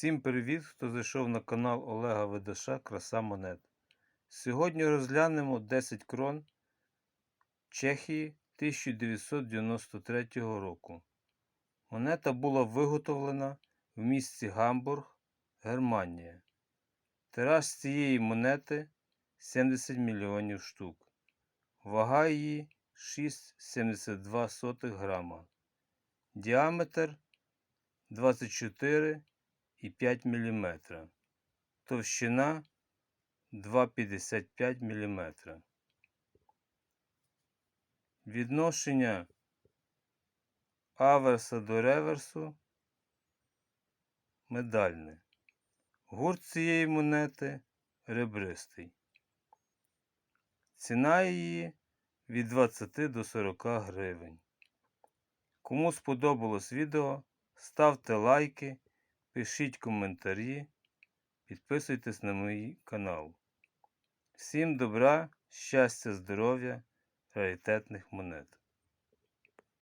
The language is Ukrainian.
Всім привіт, хто зайшов на канал Олега Видаша Краса Монет. Сьогодні розглянемо 10 крон Чехії 1993 року. Монета була виготовлена в місті Гамбург, Германія. Тираж цієї монети 70 мільйонів штук. Вага її 6,72 грама. Діаметр 24,5 мм. Товщина 2,55 мм. Відношення аверса до реверсу медальне. Гурт цієї монети ребристий. Ціна її від 20 до 40 гривень. Кому сподобалось відео, ставте лайки, пишіть коментарі, підписуйтесь на мій канал. Всім добра, щастя, здоров'я, раритетних монет.